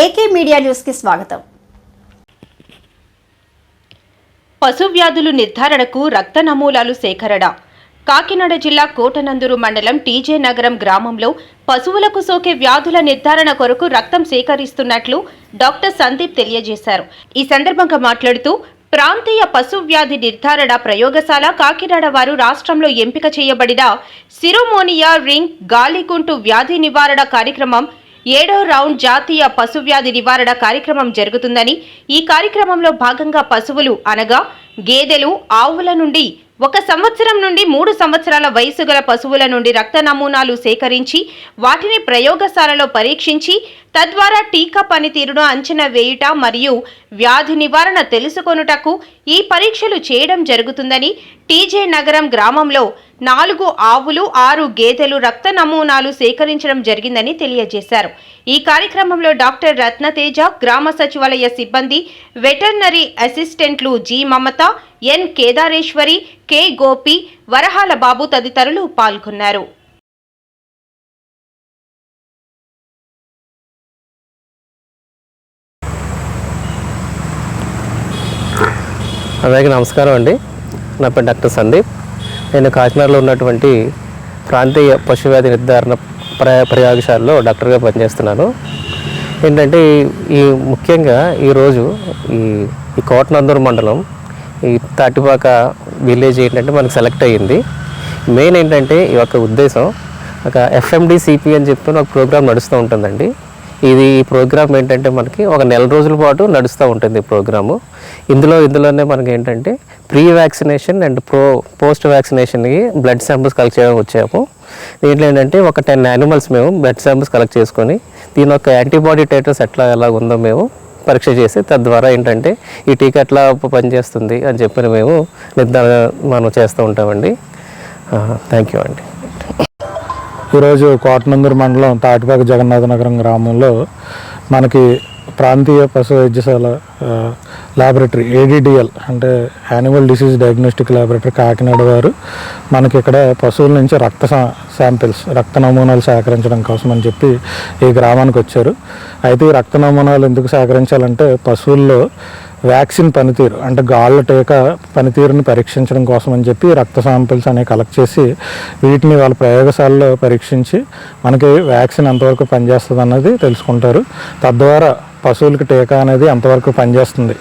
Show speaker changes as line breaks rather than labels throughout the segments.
AK media న్యూస్కి స్వాగతం.
పశువ్యాధులు నిర్ధారణకు రక్త నమూనాలు సేకరణ. కాకినాడ జిల్లా కోటనందూరు మండలం టీజే నగరం గ్రామంలో పశువులకు సోకే వ్యాధుల నిర్ధారణ కొరకు రక్తం సేకరిస్తున్నట్లు డాక్టర్ సందీప్ తెలియజేశారు. ఈ సందర్భంగా మాట్లాడుతూ ప్రాంతీయ పశువ్యాధి నిర్ధారణ ప్రయోగశాల కాకినాడ వారు రాష్ట్రంలో ఎంపిక చేయబడిన సిరోమోనియా రింగ్ గాలికుంటు వ్యాధి నివారణ కార్యక్రమం ఏడో రౌండ్ జాతీయ పశువ్యాధి నివారణ కార్యక్రమం జరుగుతుందని ఈ కార్యక్రమంలో భాగంగా పశువులు అనగా గేదెలు ఆవుల నుండి ఒక సంవత్సరం నుండి మూడు సంవత్సరాల వయసు గల పశువుల నుండి రక్త నమూనాలు సేకరించి వాటిని ప్రయోగశాలలో పరీక్షించి తద్వారా టీకా పనితీరును అంచనా వేయుట మరియు వ్యాధి నివారణ తెలుసుకొనుటకు ఈ పరీక్షలు చేయడం జరుగుతుందని టీజే నగరం గ్రామంలో నాలుగు ఆవులు ఆరు గేదెలు రక్త నమూనాలు సేకరించడం జరిగిందని తెలియజేశారు. ఈ కార్యక్రమంలో డాక్టర్ రత్నతేజ గ్రామ సచివాలయ సిబ్బంది వెటర్నరీ అసిస్టెంట్లు G Mamata N Kedareswari K Gopi Varahala Babu తదితరులు పాల్గొన్నారు.
అందరికీ నమస్కారం అండి. నా పేరు డాక్టర్ సందీప్. నేను కాకినాడలో ఉన్నటువంటి ప్రాంతీయ పశువ్యాధి నిర్ధారణ ప్రయా ప్రయోగశాలలో డాక్టర్గా పనిచేస్తున్నాను. ఏంటంటే ఈ- ఈ ముఖ్యంగా ఈరోజు ఈ ఈ కోటనందూరు మండలం ఈ తాటిపాక విలేజ్ ఏంటంటే మనకు సెలెక్ట్ అయ్యింది. మెయిన్ ఏంటంటే ఈ యొక్క ఉద్దేశం ఒక ఎఫ్ఎండి సిపి అని చెప్పి ఒక ప్రోగ్రామ్ నడుస్తూ ఉంటుందండి. ఇది ప్రోగ్రామ్ ఏంటంటే మనకి ఒక నెల రోజుల పాటు నడుస్తూ ఉంటుంది ఈ ప్రోగ్రాము. ఇందులో ఇందులోనే మనకి ఏంటంటే pre vaccination and pro post వ్యాక్సినేషన్కి blood samples collect చేయడం వచ్చాము. దీంట్లో ఏంటంటే ఒక టెన్ యానిమల్స్ మేము బ్లడ్ శాంపిల్స్ కలెక్ట్ చేసుకొని దీని యొక్క యాంటీబాడీ టైటర్స్ ఎట్లా ఎలా ఉందో మేము పరీక్ష చేసి తద్వారా ఏంటంటే ఈ టీకా ఎట్లా పనిచేస్తుంది అని చెప్పి మేము నిర్ధారణ మనం చేస్తూ ఉంటామండి. థ్యాంక్ యూ అండి.
ఈరోజు కోటనందూరు మండలం తాటిపాక జగన్నాథ నగరం గ్రామంలో మనకి ప్రాంతీయ పశు వైద్యశాల ల్యాబొరేటరీ ఏడిడిఎల్ అంటే animal disease diagnostic laboratory Kakinada వారు మనకి ఇక్కడ పశువుల నుంచి రక్త శాంపిల్స్ రక్త నమూనాలు సేకరించడం కోసం అని చెప్పి ఈ గ్రామానికి వచ్చారు. అయితే ఈ రక్త నమూనాలు ఎందుకు సేకరించాలంటే పశువుల్లో వ్యాక్సిన్ పనితీరు అంటే గాళ్ళ టీకా పనితీరుని పరీక్షించడం కోసం అని చెప్పి రక్త శాంపిల్స్ అనేవి కలెక్ట్ చేసి వీటిని వాళ్ళ ప్రయోగశాలలో పరీక్షించి మనకి వ్యాక్సిన్ ఎంతవరకు పనిచేస్తుంది అన్నది తెలుసుకుంటారు. తద్వారా పశువులకి టీకా అనేది ఎంతవరకు పనిచేస్తుంది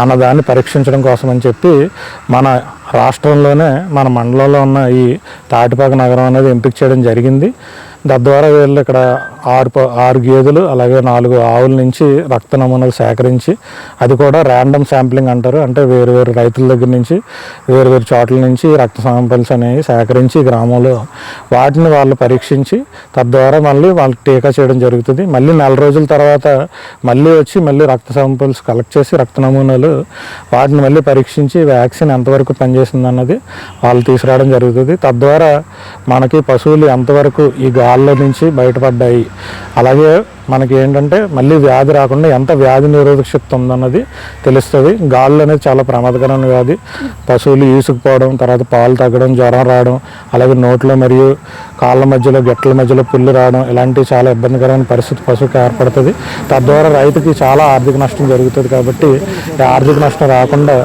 అన్నదాన్ని పరీక్షించడం కోసం అని చెప్పి మన రాష్ట్రంలోనే మన మండలంలో ఉన్న ఈ తాటిపాక నగరం అనేది ఎంపిక చేయడం జరిగింది. తద్వారా వీళ్ళు ఇక్కడ ఆరు ఆరు గేదెలు అలాగే నాలుగు ఆవుల నుంచి రక్త నమూనాలు సేకరించి అది కూడా ర్యాండమ్ శాంప్లింగ్ అంటారు. అంటే వేరు వేరు రైతుల దగ్గర నుంచి వేరు వేరు చోట్ల నుంచి రక్త శాంపిల్స్ అనేవి సేకరించి గ్రామంలో వాటిని వాళ్ళు పరీక్షించి తద్వారా మళ్ళీ వాళ్ళకి టీకా చేయడం జరుగుతుంది. మళ్ళీ నెల రోజుల తర్వాత మళ్ళీ వచ్చి మళ్ళీ రక్త శాంపిల్స్ కలెక్ట్ చేసి రక్త నమూనాలు వాటిని మళ్ళీ పరీక్షించి వ్యాక్సిన్ ఎంతవరకు పనిచేస్తుంది అన్నది వాళ్ళు తీసుకురావడం జరుగుతుంది. తద్వారా మనకి పశువులు ఎంతవరకు ఈ గాల్లో నుంచి బయటపడ్డాయి అలాగే మనకి ఏంటంటే మళ్ళీ వ్యాధి రాకుండా ఎంత వ్యాధి నిరోధక శక్తి ఉందన్నది తెలుస్తుంది. గాళ్ళు అనేది చాలా ప్రమాదకరమైన వ్యాధి పశువులు ఈసుకుపోవడం తర్వాత పాలు తగ్గడం జ్వరం రావడం అలాగే నోట్లో మరియు కాళ్ళ మధ్యలో గట్ల మధ్యలో పుల్లు రావడం ఇలాంటివి చాలా ఇబ్బందికరమైన పరిస్థితి పశువుకి ఏర్పడుతుంది. తద్వారా రైతుకి చాలా ఆర్థిక నష్టం జరుగుతుంది కాబట్టి ఆర్థిక నష్టం రాకుండా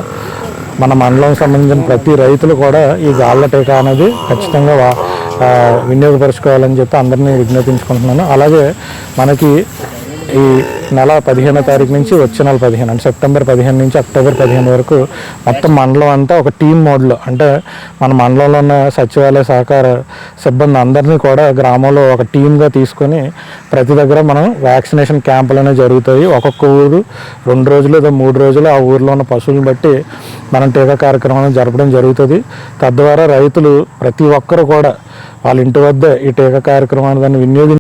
మన మండలం సంబంధించిన ప్రతి రైతులు కూడా ఈ గాళ్ళ టీకా అనేది ఖచ్చితంగా వినియోగపరచుకోవాలని చెప్పి అందరినీ విజ్ఞాపించుకుంటున్నాను. అలాగే మనకి ఈ నెల పదిహేనో తారీఖు నుంచి వచ్చే నెల పదిహేను అంటే సెప్టెంబర్ పదిహేను నుంచి అక్టోబర్ పదిహేను వరకు మొత్తం మండలం అంతా ఒక టీం మోడ్లో. అంటే మన మండలంలో ఉన్న సచివాలయ సహకార సిబ్బంది అందరినీ కూడా గ్రామంలో ఒక టీమ్గా తీసుకొని ప్రతి దగ్గర మనం వ్యాక్సినేషన్ క్యాంపులు అనేవి జరుగుతాయి. ఒక్కొక్క ఊరు రెండు రోజులు లేదా మూడు రోజులు ఆ ఊర్లో ఉన్న పశువులను బట్టి మనం టీకా కార్యక్రమాలను జరపడం జరుగుతుంది. తద్వారా రైతులు ప్రతి ఒక్కరు కూడా వాళ్ళ ఇంటి వద్ద ఈ టీకా కార్యక్రమాన్ని దాన్ని వినియోగించి